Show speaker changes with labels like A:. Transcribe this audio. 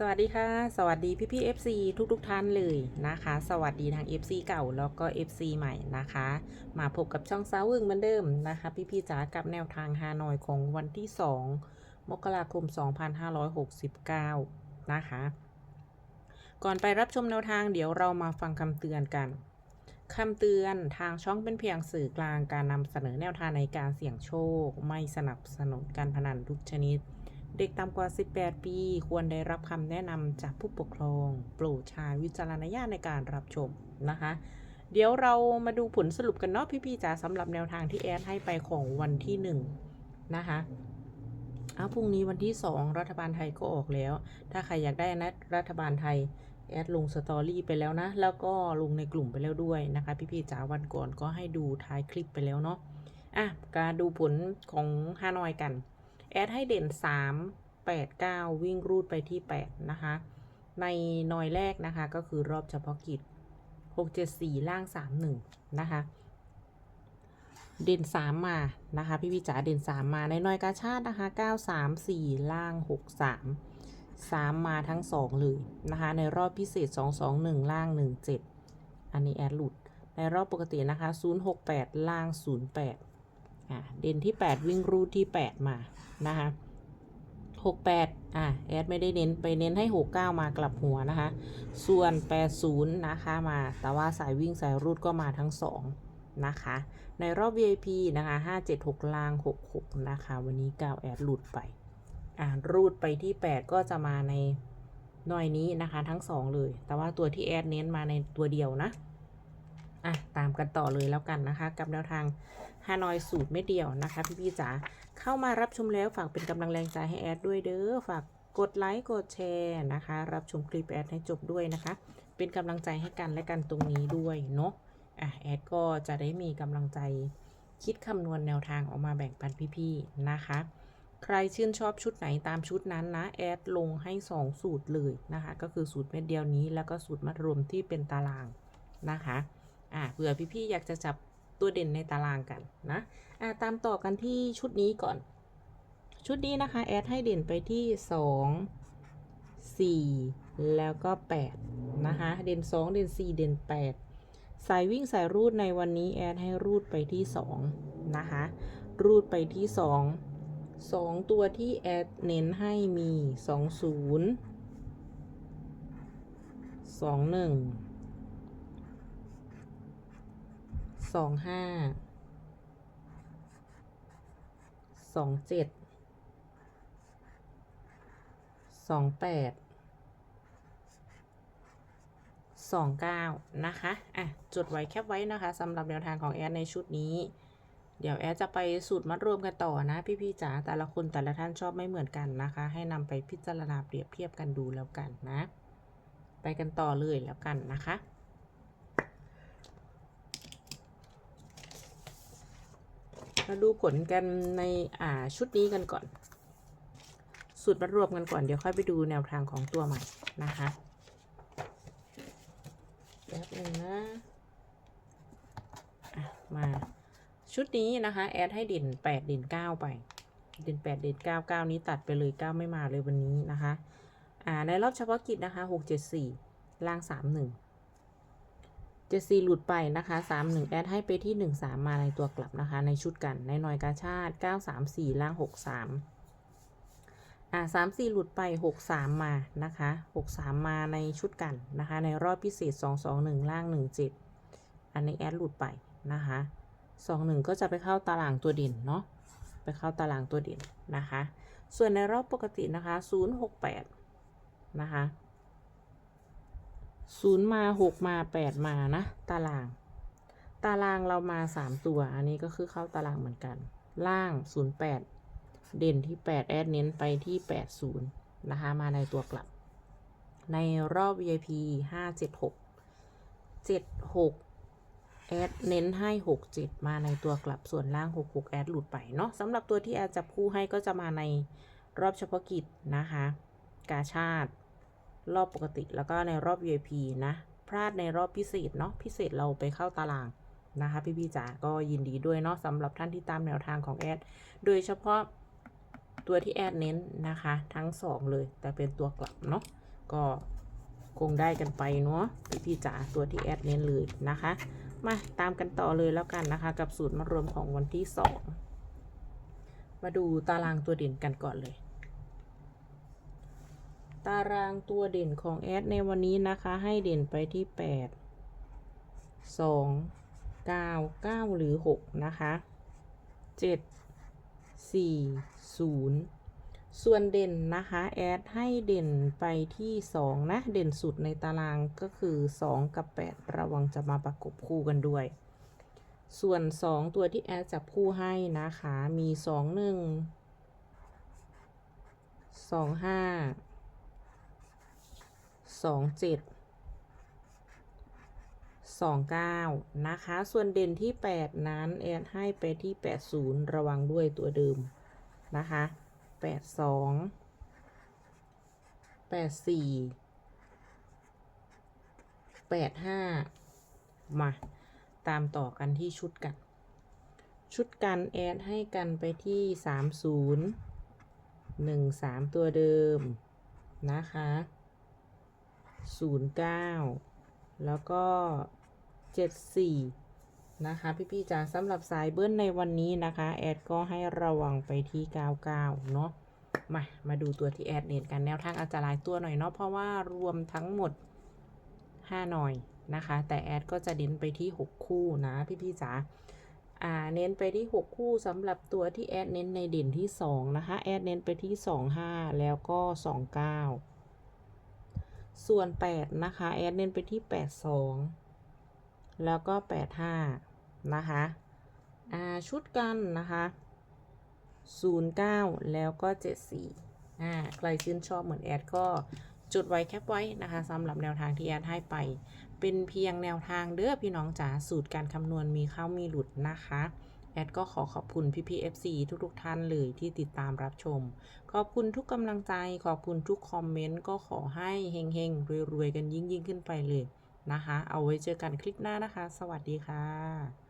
A: สวัสดีค่ะ สวัสดีพี่พี่ FC ทุกทุกท่านเลยนะคะ สวัสดีทาง FC เก่าแล้วก็ FC ใหม่นะคะ มาพบกับช่องซาวอึ่งเหมือนเดิมนะคะ พี่พี่จ๋ากับแนวทางฮานอยของวันที่ 2 มกราคม 2569 นะคะ ก่อนไปรับชมแนวทางเดี๋ยวเรามาฟังคำเตือนกันคำเตือนทางช่องเป็นเพียงสื่อกลางการนำเสนอแนวทางในการเสี่ยงโชค ไม่สนับสนุนการพนันทุกชนิด เด็กต่ำกว่า 18 ปี ควรได้รับคำแนะนำจากผู้ปกครอง โปรดใช้วิจารณญาณในการรับชมนะคะ เดี๋ยวเรามาดูผลสรุปกันเนาะพี่ๆจ๋าสำหรับแนวทางที่แอดให้ไปของวันที่ 1 นะคะเอาพรุ่งนี้วันที่ 2 รัฐบาลไทยก็ออกแล้ว ถ้าใครอยากได้นะรัฐบาลไทยแอดลงสตอรี่ไปแล้วนะ แล้วก็ลงในกลุ่มไปแล้วด้วยนะคะ พี่ๆจ๋าวันก่อนก็ให้ดูท้ายคลิปไปแล้วเนาะอะการดูผลของฮานอยกัน แอดให้เด่น 3 8 9 วิ่งรูดไปที่ 8 นะคะ ในนอยแรกนะคะก็คือรอบเฉพาะกิจ 6 7 4 ล่าง 3 1 นะคะ เด่น 3 มานะคะ พี่วิจาเด่น 3 มาในนอยกาชาตินะคะ 9 3 4 ล่าง 6 3 3 มาทั้ง 2 เลยนะคะ ในรอบพิเศษ 2 2 1 ล่าง 1 7 อันนี้แอดหลุด ในรอบปกตินะคะ 0 6 8 ล่าง 0 8 อะเด่นที่ 8 วิ่งรูดที่ 8 มานะคะ68อะแอดไม่ได้เน้นไปเน้นให้69มากลับหัวนะคะ ส่วน80นะคะมาแต่ว่าสายวิ่งสายรูดก็มาทั้ง2นะคะ ในรอบ VIP นะคะ576ล่าง66นะคะ วันนี้9แอดหลุดไปอ่ารูดไปที่8ก็จะมาในหน่อยนี้นะคะทั้ง2เลย แต่ว่าตัวที่แอดเน้นมาในตัวเดียวนะ อะตามกันต่อเลยแล้วกันนะคะ กับแนวทางฮานอยสูตรไม่เดียวนะคะ พี่ๆจ๋าเข้ามารับชมแล้วฝากเป็นกำลังแรงใจให้แอดด้วยเด้อฝากกดไลค์กดแชร์นะคะ รับชมคลิปแอดให้จบด้วยนะคะ เป็นกำลังใจให้กันและกันตรงนี้ด้วยเนาะอะแอดก็จะได้มีกำลังใจคิดคำนวณแนวทางออกมาแบ่งปันพี่ๆนะคะ ใครชื่นชอบชุดไหนตามชุดนั้นนะ แอดลงให้ 2 สูตรเลยนะคะ ก็คือสูตรเม็ดเดียวนี้แล้วก็สูตรมัดรวมที่เป็นตารางนะคะ อ่าเผื่อพี่ๆอยากจะจับตัวเด่นในตารางกันนะอ่าตามต่อกันที่ชุดนี้ก่อน ชุดนี้นะคะแอดให้เด่นไปที่ 2 4 แล้วก็ 8 นะคะ เด่น 2 เด่น 4 เด่น 8 สายวิ่งสายรูดในวันนี้แอดให้รูดไปที่ 2 นะคะ รูดไปที่ 2 2 ตัวที่แอดเน้นให้มี 20 21 25 27 28 29นะคะอะจดไว้แคปไว้นะคะสำหรับแนวทางของแอดในชุดนี้ เดี๋ยวแอดจะไปสูตรมัดรวมกันต่อนะ พี่ๆจ๋าแต่ละคนแต่ละท่านชอบไม่เหมือนกันนะคะ ให้นำไปพิจารณาเปรียบเทียบกันดูแล้วกันนะ ไปกันต่อเลยแล้วกันนะคะ มาดูผลกันในอ่าชุดนี้กันก่อน สูตรมัดรวมกันก่อน เดี๋ยวค่อยไปดูแนวทางของตัวใหม่นะคะแป๊บหนึงนะะมาชุดนี้นะคะ แอดให้เด่น8เด่น9ไป เด่น8เด่น9 9นี้ตัดไปเลย9ไม่มาเลยวันนี้นะคะ อ่าในรอบเฉพาะกิจนะคะ6 7 4ล่าง3 1 7 4หลุดไปนะคะ 3 1 แอดให้ไปที่ 1 3 มาในตัวกลับนะคะ ในชุดกันในหน่วยกาชาติ 9 3 4 ล่าง 6 3 อ่าสามสี่หลุดไปหกสามานะคะหกสามาในชุดกันนะคะ ในรอบพิเศษสองสองหนึ่งล่างหนึ่งเจ็ดอันนี้แอดหลุดไปนะคะสองหนึ่งก็จะไปเข้าตารางตัวเด่นเนาะ ไปเข้าตารางตัวเด่นนะคะ ส่วนในรอบปกตินะคะศูนย์หกแปดนะคะ ศูนย์มาหกมาแปดมานะ ตาราง ตารางเรามาสามตัว อันนี้ก็คือเข้าตารางเหมือนกัน ล่างศูนย์แปดเด่นที่8แอดเน้นไปที่80นย์นะคะ มาในตัวกลับ ในรอบ VIP 576 76แอดเน้นให้ 67 มาในตัวกลับส่วนล่าง 66 แอดหลุดไปเนาะสำหรับตัวที่แอดจับคู่ให้ก็จะมาในรอบเฉพาะกิจนะคะ กาชาติ รอบปกติแล้วก็ในรอบ VIP นะ พลาดในรอบพิเศษเนาะพิเศษเราไปเข้าตารางนะคะพี่ๆจ๋าก็ยินดีด้วยเนาะสำหรับท่านที่ตามแนวทางของแอด โดยเฉพาะตัวที่แอดเน้นนะคะ ทั้ง 2 เลย แต่เป็นตัวกลับเนาะก็คงได้กันไปเนาะพี่พี่จ๋าตัวที่แอดเน้นเลยนะคะ มาตามกันต่อเลยแล้วกันนะคะ กับสูตรมารวมของวันที่สองมาดูตารางตัวเด่นกันก่อนเลย ตารางตัวเด่นของแอดในวันนี้นะคะ ให้เด่นไปที่ 8 2 9 9 หรือ 6 นะคะ 7 4 0 ส่วนเด่นนะคะ แอดให้เด่นไปที่ 2 นะ เด่นสุดในตารางก็คือ 2 กับ 8 ระวังจะมาประกบคู่กันด้วย ส่วน 2 ตัวที่แอดจับคู่ให้นะคะ มี 2 1 2 5 สองเจ็ดสองเก้านะคะ ส่วนเด่นที่แปดนั้นแอนให้ไปที่แปดศูนย์ระวังด้วยตัวเดิมนะคะแปดสองแปดสี่แปดห้ามาตามต่อกันที่ชุดกัน ชุดกันแอดให้กันไปที่สามศูนย์หนึ่งสามตัวเดิมนะคะ 09แล้วก็74นะคะ พี่ ๆจ๋าสำหรับสายเบิ้ลในวันนี้นะคะ แอดก็ให้ระวังไปที่ 99 เนาะมา มาดูตัวที่แอดเน้นกันแนวทางอาจจะหลายตัวหน่อยเนาะเพราะว่ารวมทั้งหมด 5 หน่อยนะคะ แต่แอดก็จะเน้นไปที่ 6 คู่นะ พี่ ๆจ๋าอ่าเน้นไปที่ 6 คู่สำหรับตัวที่แอดเน้นในเด่นที่ 2 นะคะ แอดเน้นไปที่ 25 แล้วก็ 29 ส่วน 8 นะคะ แอดเน้นไปที่ 82 แล้วก็ 85 นะคะอ่าชุดกันนะคะ09 แล้วก็ 74อ่าใครชื่นชอบเหมือนแอดก็จดไว้แคปไว้นะคะสำหรับแนวทางที่แอดให้ไป เป็นเพียงแนวทางเด้อพี่น้องจ๋าสูตรการคำนวณมีเข้ามีหลุดนะคะ แอดก็ขอขอบคุณพี่พีเอฟซีทุกๆท่านเลยที่ติดตามรับชม ขอบคุณทุกกำลังใจ ขอบคุณทุกคอมเมนต์ก็ขอให้เฮงๆรวยๆกันยิ่งๆ ขึ้นไปเลยนะคะ เอาไว้เจอกันคลิปหน้านะคะ สวัสดีค่ะ